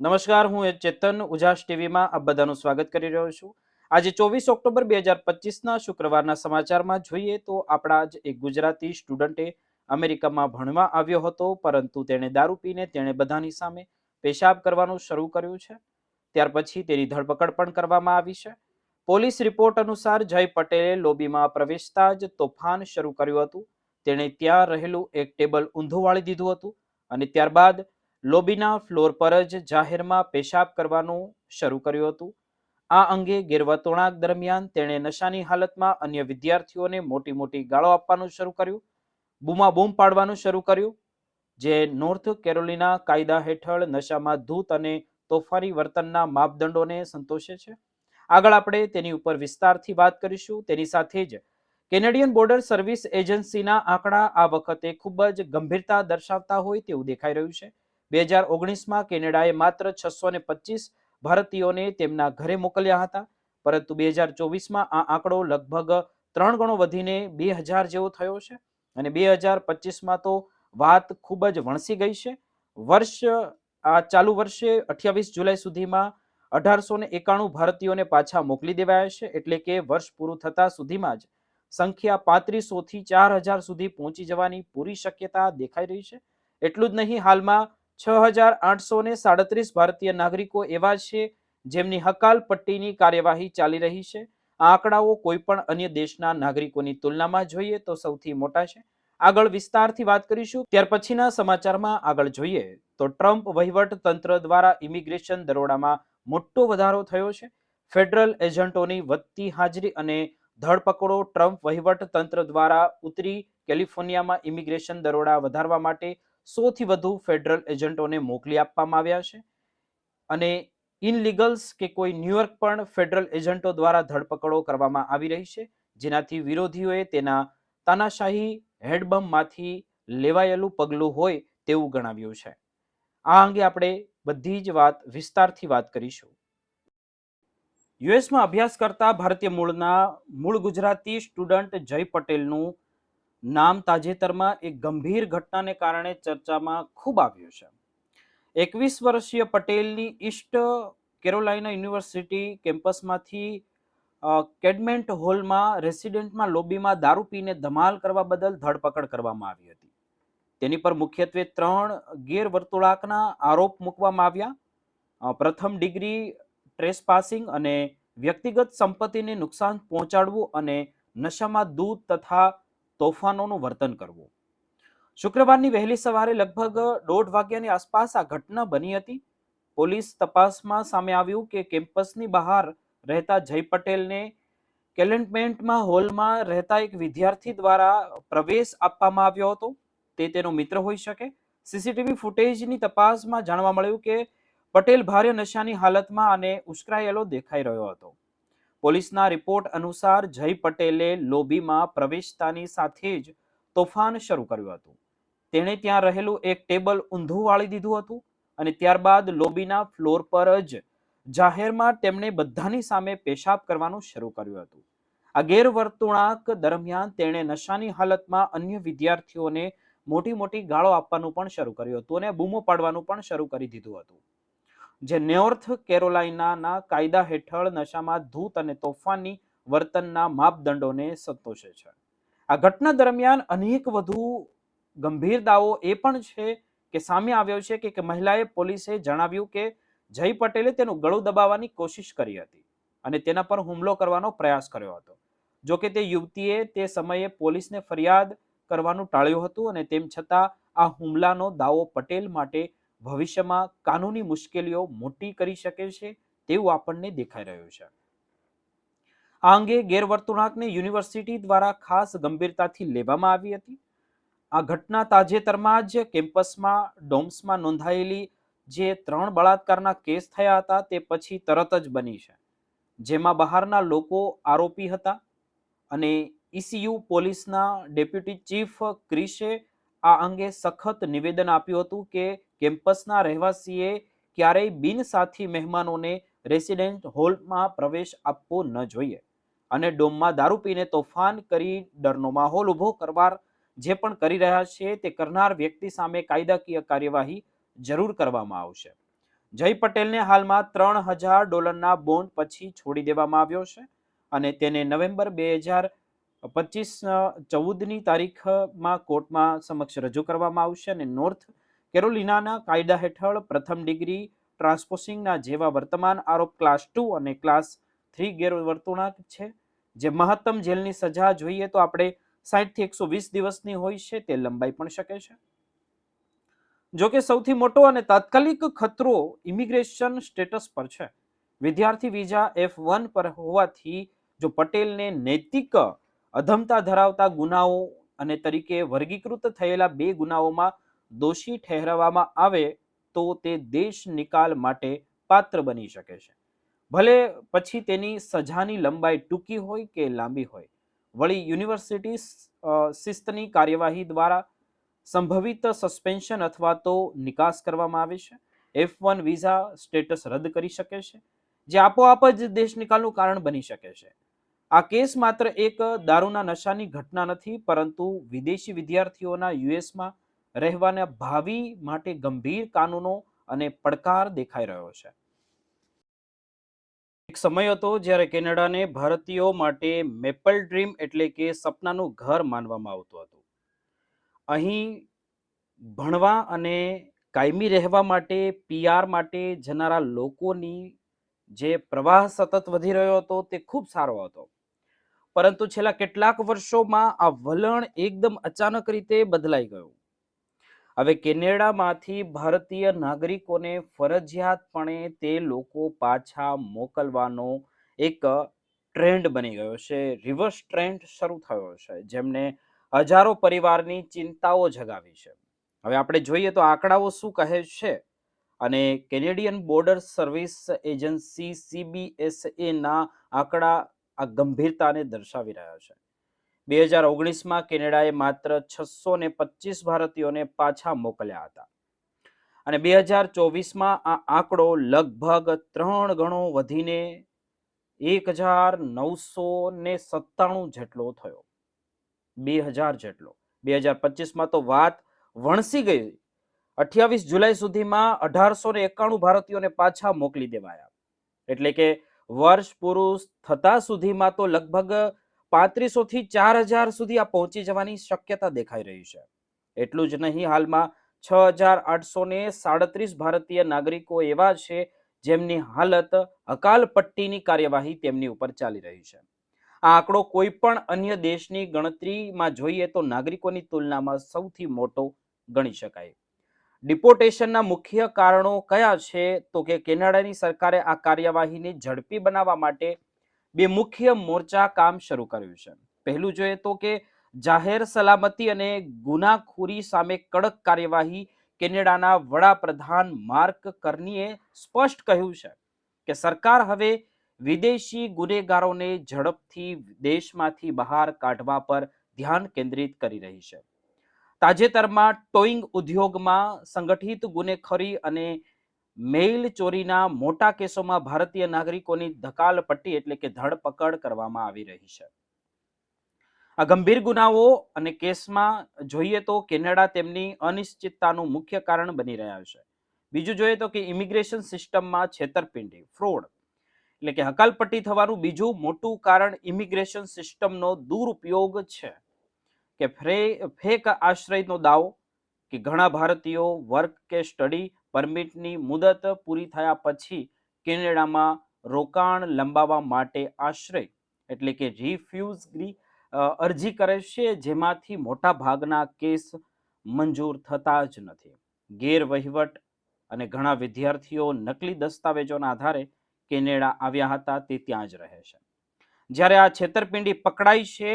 નમસ્કાર, હું ચેતન, ઉજાસ ટીવીમાં આપ બધાનું સ્વાગત કરી રહ્યો છું. આજે ચોવીસ ઓક્ટોબર બે હજાર પચીસના શુક્રવારના સમાચારમાં જોઈએ તો આપણા જ એક ગુજરાતી સ્ટુડન્ટે અમેરિકામાં ભણવા આવ્યો હતો, પરંતુ તેણે દારૂ પીને તેણે બધાની સામે પેશાબ કરવાનું શરૂ કર્યું છે. ત્યાર પછી તેની ધરપકડ પણ કરવામાં આવી છે. પોલીસ રિપોર્ટ અનુસાર જય પટેલે લોબીમાં પ્રવેશતા જ તોફાન શરૂ કર્યું હતું. તેણે ત્યાં રહેલું એક ટેબલ ઊંધું વાળી દીધું હતું અને ત્યારબાદ લોબીના ફ્લોર પર જ જાહેરમાં પેશાબ કરવાનું શરૂ કર્યું હતું. આ અંગે ગેરવર્તણૂક દરમિયાન તેણે નશાની હાલતમાં અન્ય વિદ્યાર્થીઓને મોટી મોટી ગાળો આપવાનું શરૂ કર્યું, બૂમાબૂમ પાડવાનું શરૂ કર્યું, જે નોર્થ કેરોલિના કાયદા હેઠળ નશામાં ધૂત અને તોફાની વર્તનના માપદંડોને સંતોષે છે. આગળ આપણે તેની ઉપર વિસ્તારથી વાત કરીશું. તેની સાથે જ કેનેડિયન બોર્ડર સર્વિસ એજન્સીના આંકડા આ વખતે ખૂબ જ ગંભીરતા દર્શાવતા હોય તેવું દેખાઈ રહ્યું છે. બે હજાર ઓગણીસમાં કેનેડાએ માત્ર છસો ને પચીસ ભારતીયોને તેમના ઘરે મોકલ્યા હતા, પરંતુ બે હજાર ચોવીસમાં આ આંકડો લગભગ ત્રણ ગણો વધીને બે હજાર જેવો થયો છે અને બે હજાર પચીસમાં તો વાત ખૂબ જ વણસી ગઈ છે. વર્ષ, આ ચાલુ વર્ષે અઠ્યાવીસ જુલાઈ સુધીમાં અઢારસો ને એકાણું ભારતીયોને પાછા મોકલી દેવાયા છે, એટલે કે વર્ષ પૂરું થતા સુધીમાં જ સંખ્યા પાંત્રીસોથી ચાર હજાર સુધી પહોંચી જવાની પૂરી શક્યતા દેખાઈ રહી છે. એટલું જ નહીં, હાલમાં છ હજાર આઠસો સાડત્રીસ ભારતીય નાગરિકો એવા છે જેમની હકાલપટ્ટીની કાર્યવાહી ચાલી રહી છે. આ આંકડાઓ કોઈ પણ અન્ય દેશના નાગરિકોની તુલનામાં જોઈએ તો સૌથી મોટા છે. આગળ વિસ્તારથી વાત કરીશું, ત્યાર પછીના સમાચારમાં આગળ જોઈએ તો ટ્રમ્પ વહીવટ તંત્ર દ્વારા ઇમિગ્રેશન દરોડામાં મોટો વધારો થયો છે. ફેડરલ એજન્ટોની વધતી હાજરી અને ધરપકડો ટ્રમ્પ વહીવટ તંત્ર દ્વારા ઉત્તરી કેલિફોર્નિયામાં ઇમિગ્રેશન દરોડા વધારવા માટે સોથી વધુ ફેડરલ એજન્ટોને મોકલી આપવામાં આવ્યા છે. અને ઇનલીગલ્સ કે કોઈ ન્યુયોર્ક પણ ફેડરલ એજન્ટો દ્વારા ધરપકડો કરવામાં આવી રહી છે. જેનાથી વિરોધીઓએ તેના તાનાશાહી હેડબમમાંથી લેવાયેલું પગલું હોય તેવું ગણાવ્યું છે. આ અંગે આપણે બધી જ વાત, વિસ્તારથી વાત કરીશું. યુએસમાં અભ્યાસ કરતા ભારતીય મૂળના, મૂળ ગુજરાતી સ્ટુડન્ટ જય પટેલનું નામ તાજેતરમાં એક ગંભીર ઘટનાને કારણે ચર્ચામાં ખૂબ આવ્યું છે. એકવીસ વર્ષીય પટેલની ઈસ્ટ કેરોલાઇના યુનિવર્સિટી કેમ્પસમાંથી કેડમેન્ટ હોલમાં રેસિડેન્ટમાં લોબીમાં દારૂ પીને ધમાલ કરવા બદલ ધરપકડ કરવામાં આવી હતી. તેની પર મુખ્યત્વે ત્રણ ગેરવર્તુળાકના આરોપ મૂકવામાં આવ્યા. પ્રથમ ડિગ્રી ટ્રેસપાસિંગ અને વ્યક્તિગત સંપત્તિને નુકસાન પહોંચાડવું અને નશામાં દૂધ તથા તોફાનોનું વર્તન કરવું. શુક્રવારની વહેલી સવારે લગભગ દોઢ વાગ્યાની આસપાસ આ ઘટના બની હતી. પોલીસ તપાસમાં સામે આવ્યું કે કેમ્પસની બહાર રહેતા જય પટેલને કેલેન્ટમેન્ટમાં હોલમાં રહેતા એક વિદ્યાર્થી દ્વારા પ્રવેશ આપવામાં આવ્યો હતો. તે તેનો મિત્ર હોઈ શકે. સીસીટીવી ફૂટેજની તપાસમાં જાણવા મળ્યું કે પટેલ ભારે નશાની હાલતમાં અને ઉશ્કેરાયેલો દેખાઈ રહ્યો હતો. પોલીસના રિપોર્ટ અનુસાર જય પટેલે લોબીમાં પ્રવેશતાની સાથે જ તોફાન શરૂ કર્યું હતું. તેણે ત્યાં રહેલું એક ટેબલ ઊંધું વાળી દીધું હતું અને ત્યારબાદ લોબીના ફ્લોર પર જ જાહેરમાં તેમણે બધાની સામે પેશાબ કરવાનું શરૂ કર્યું હતું. આ ગેરવર્તુણાક દરમિયાન તેણે નશાની હાલતમાં અન્ય વિદ્યાર્થીઓને મોટી મોટી ગાળો આપવાનું પણ શરૂ કર્યું હતું અને બૂમો પાડવાનું પણ શરૂ કરી દીધું હતું. જે નોર્થ કેરોલાઇનાના કાયદા હેઠળ નશામાં ધૂત અને તોફાની વર્તનના માપદંડોને સંતોષે છે. આ ઘટના દરમિયાન અનેક વધુ ગંભીર દાવો એ પણ છે કે સામે આવ્યો છે કે મહિલાએ પોલીસે જણાવ્યું કે જય પટેલે તેનું ગળું દબાવવાની કોશિશ કરી હતી અને તેના પર હુમલો કરવાનો પ્રયાસ કર્યો હતો. જો કે તે યુવતીએ તે સમયે પોલીસને ફરિયાદ કરવાનું ટાળ્યું હતું અને તેમ છતાં આ હુમલાનો દાવો પટેલ માટે ભવિષ્યમાં કાનૂની મુશ્કેલીઓ મોટી કરી શકે છે તેવું આપણને દેખાઈ રહ્યું છે. આ અંગે ગેરવર્તણૂકને યુનિવર્સિટી દ્વારા ખાસ ગંભીરતાથી લેવામાં આવી હતી. આ ઘટના તાજેતરમાં જ કેમ્પસમાં, ડોમ્સમાં નોંધાયેલી જે ત્રણ બળાત્કારના કેસ થયા હતા તે પછી તરત જ બની છે. જેમાં બહારના લોકો આરોપી હતા અને ઈસીયુ પોલીસના ડેપ્યુટી ચીફ ક્રિશે આ અંગે સખત નિવેદન આપ્યું હતું કે કેમ્પસના રહેવાસીએ ક્યારેય બિનસાથી મહેમાનોને રેસિડેન્ટ હોલમાં પ્રવેશ આપવો ન જોઈએ અને ડોમમાં દારૂ પીને તોફાન કરી ડરનો માહોલ ઊભો કરવા જે પણ કરી રહ્યા છે તે કરનાર વ્યક્તિ સામે કાયદાકીય કાર્યવાહી જરૂર કરવામાં આવશે. જય પટેલને હાલમાં ત્રણ હજાર ડોલરના બોન્ડ પછી છોડી દેવામાં આવ્યો છે અને તેને નવેમ્બર બે હજાર પચીસ ચૌદની તારીખમાં કોર્ટમાં સમક્ષ રજૂ કરવામાં આવશે અને નોર્થ કેરોલિનાના કાયદા હેઠળ પ્રથમ ડિગ્રી ટ્રાન્સપોસિંગના જેવા વર્તમાન આરોપ ક્લાસ ટુ અને ક્લાસ થ્રી ગેરવર્તણૂક છે. જે મહત્તમ જેલની સજા જોઈએ તો આપણે સાઠથી એકસો વીસ દિવસની હોય છે, તે લંબાઈ પણ શકે છે. જોકે સૌથી મોટો અને તાત્કાલિક ખતરો ઇમિગ્રેશન સ્ટેટસ પર છે. વિદ્યાર્થી વિઝા એફ વન પર હોવાથી જો પટેલને નૈતિક અધમતા ધરાવતા ગુનાઓ અને તરીકે વર્ગીકૃત થયેલા બે ગુનાઓમાં દોષી ઠેરવવામાં આવે તો તે દેશ નિકાલ માટે પાત્ર બની શકે છે. ભલે પછી તેની સજાની લંબાઈ ટૂંકી હોય કે લાંબી હોય, વળી યુનિવર્સિટી શિસ્તની કાર્યવાહી દ્વારા સંભવિત સસ્પેન્શન અથવા તો નિકાસ કરવામાં આવે છે. એફ વન વિઝા સ્ટેટસ રદ કરી શકે છે, જે આપોઆપ જ દેશ નિકાલનું કારણ બની શકે છે. આ કેસ માત્ર એક દારૂના નશાની ઘટના નથી, પરંતુ વિદેશી વિદ્યાર્થીઓના યુએસમાં રહેવાના ભાવિ માટે ગંભીર કાનૂનો અને પડકાર દેખાઈ રહ્યો છે. એક સમય હતો જ્યારે કેનેડાને ભારતીયો માટે મેપલ ડ્રીમ એટલે કે સપનાનું ઘર માનવામાં આવતું હતું. અહીં ભણવા અને કાયમી રહેવા માટે પીઆર માટે જનારા લોકોની જે પ્રવાહ સતત વધી રહ્યો હતો તે ખૂબ સારો હતો. પરંતુ છેલ્લા કેટલાક વર્ષોમાં આ વલણ એકદમ અચાનક રીતે બદલાઈ ગયું. હવે કેનેડામાંથી ભારતીય નાગરિકોને ફરજિયાતપણે તે લોકો પાછા મોકલવાનો એક ટ્રેન્ડ બની ગયો છે, રિવર્સ ટ્રેન્ડ શરૂ થયો છે, જેમને હજારો પરિવારની ચિંતાઓ જગાવી છે. હવે આપણે જોઈએ તો આંકડાઓ શું કહે છે? અને કેનેડિયન બોર્ડર સર્વિસ એજન્સી સીબીએસએના આંકડા આ ગંભીરતાને દર્શાવી રહ્યા છે. બે હજાર ઓગણીસમાં કેનેડાએ માત્ર છસો ને પચીસ ભારતીયોને પાછા મોકલ્યા હતા. અને બે હજાર ચોવીસમાં આ આંકડો લગભગ ત્રણ ગણો વધીને એક હજાર નવસો ને સત્તાણું જેટલો થયો. બે હજાર જેટલો. બે હજાર પચીસમાં તો વાત વણસી ગઈ. અઠ્યાવીસ જુલાઈ સુધીમાં અઢારસો ને એકાણું ભારતીયોને પાછા મોકલી દેવાયા. એટલે કે વર્ષ પુરુષ થતા સુધીમાં તો લગભગ પાંત્રીસો થી ચાર હજાર સુધી આ પહોંચી જવાની શક્યતા દેખાઈ રહી છે. એટલું જ નહીં, હાલમાં છ હજાર આઠસો ને સાડત્રીસ ભારતીય નાગરિકો એવા છે જેમની હાલત હકાલપટ્ટીની કાર્યવાહી તેમની ઉપર ચાલી રહી છે. આ આંકડો કોઈ પણ અન્ય દેશની ગણતરીમાં જોઈએ તો નાગરિકોની તુલનામાં સૌથી મોટો ગણી શકાય. ડિપોર્ટેશનના મુખ્ય કારણો કયા છે? તો કે કેનેડાની સરકારે આ કાર્યવાહીને ઝડપી બનાવવા માટે બે મુખ્ય મોરચા કામ શરૂ કર્યું છે. પહેલું જોઈએ તો કે જાહેર સલામતી અને ગુનાખોરી સામે કડક કાર્યવાહી કેનેડાના વડાપ્રધાન માર્ક કર્નીએ સ્પષ્ટ કહ્યું છે કે સરકાર હવે વિદેશી ગુનેગારોને ઝડપથી દેશમાંથી બહાર કાઢવા પર ધ્યાન કેન્દ્રિત કરી રહી છે. તાજેતરમાં ટોઈંગ ઉદ્યોગમાં સંગઠિત ગુનેખોરી અને મેઇલ ચોરીના મોટા કેસોમાં ભારતીય નાગરિકોની ધકાલપટ્ટી એટલે કે ધરપકડ કરવામાં આવી રહી છે. આ ગંભીર ગુનાઓ અને કેસમાં જોઈએ તો કેનેડા તેમની અનિશ્ચિતતાનું મુખ્ય કારણ બની રહ્યા છે. બીજું જોઈએ તો કે ઇમિગ્રેશન સિસ્ટમમાં છેતરપિંડી, ફ્રોડ એટલે કે હકાલપટ્ટી થવાનું બીજું મોટું કારણ ઇમિગ્રેશન સિસ્ટમનો દુરુપયોગ છે. કે ફેક આશ્રયનો દાવો કે ઘણા ભારતીયો વર્ક કે સ્ટડી પરમિટની મુદત પૂરી થયા પછી કેનેડામાં રોકાણ લંબાવવા માટે આશ્રય એટલે કે રિફ્યુઝની અરજી કરે છે, જેમાંથી મોટા ભાગના કેસ મંજૂર થતા જ નથી. ગેરવહીવટ અને ઘણા વિદ્યાર્થીઓ નકલી દસ્તાવેજોના આધારે કેનેડા આવ્યા હતા તે ત્યાં જ રહે છે. જ્યારે આ છેતરપિંડી પકડાઈ છે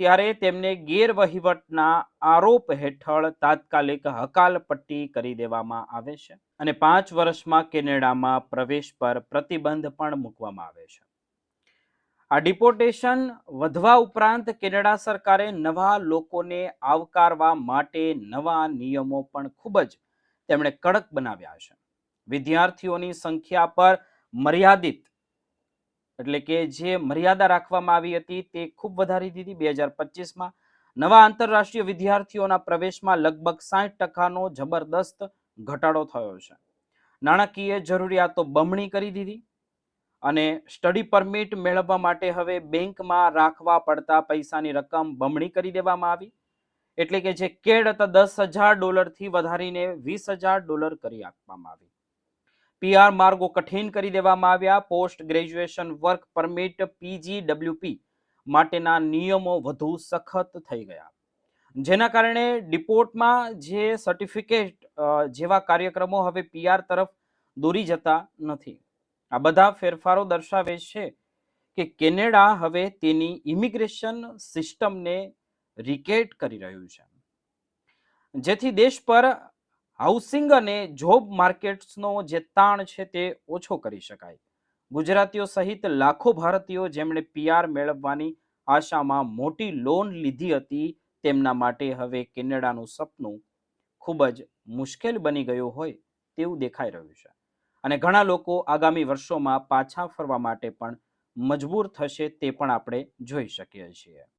ત્યારે તેમને ગેરવહીવટના આરોપ હેઠળ તાત્કાલિક હકાલપટ્ટી કરી દેવામાં આવે છે અને પાંચ વર્ષમાં કેનેડામાં પ્રવેશ પર પ્રતિબંધ પણ મૂકવામાં આવે છે. આ ડિપોર્ટેશન વધવા ઉપરાંત કેનેડા સરકારે નવા લોકોને આવકારવા માટે નવા નિયમો પણ ખૂબ જ તેમણે કડક બનાવ્યા છે. વિદ્યાર્થીઓની સંખ્યા પર મર્યાદિત એટલે કે જે મર્યાદા રાખવામાં આવી હતી તે ખૂબ વધારી દીધી બે હજાર પચીસમાં. નવા આંતરરાષ્ટ્રીય વિદ્યાર્થીઓના પ્રવેશમાં લગભગ સાઠ ટકાનો જબરદસ્ત ઘટાડો થયો છે. નાણાકીય જરૂરિયાતો બમણી કરી દીધી અને સ્ટડી પરમિટ મેળવવા માટે હવે બેંકમાં રાખવા પડતા પૈસાની રકમ બમણી કરી દેવામાં આવી. એટલે કે જે કેડ હતા દસ હજાર ડોલરથી વધારીને વીસ હજાર ડોલર કરી આપવામાં આવી. પીઆર માર્ગો કઠિન કરી દેવામાં આવ્યા. Post graduation work permit PGWP માટેના નિયમો વધુ સખત થઈ ગયા. જેના કારણે ડિપોર્ટમાં જે સર્ટિફિકેટ જેવા કાર્યક્રમો હવે પીઆર તરફ દોરી જતા નથી. આ બધા ફેરફારો દર્શાવે છે કે કેનેડા હવે તેની ઇમિગ્રેશન સિસ્ટમને રિકેટ કરી રહ્યું છે. જેથી દેશ પર હાઉસિંગ અને જોબ માર્કેટ્સનો જે તાણ છે તે ઓછો કરી શકાય. ગુજરાતીઓ સહિત લાખો ભારતીયો જેમણે પીઆર મેળવવાની આશામાં મોટી લોન લીધી હતી, તેમના માટે હવે કેનેડાનું સપનું ખૂબ જ મુશ્કેલ બની ગયું હોય તેવું દેખાઈ રહ્યું છે. અને ઘણા લોકો આગામી વર્ષોમાં પાછા ફરવા માટે પણ મજબૂર થશે તે પણ આપણે જોઈ શકીએ છીએ.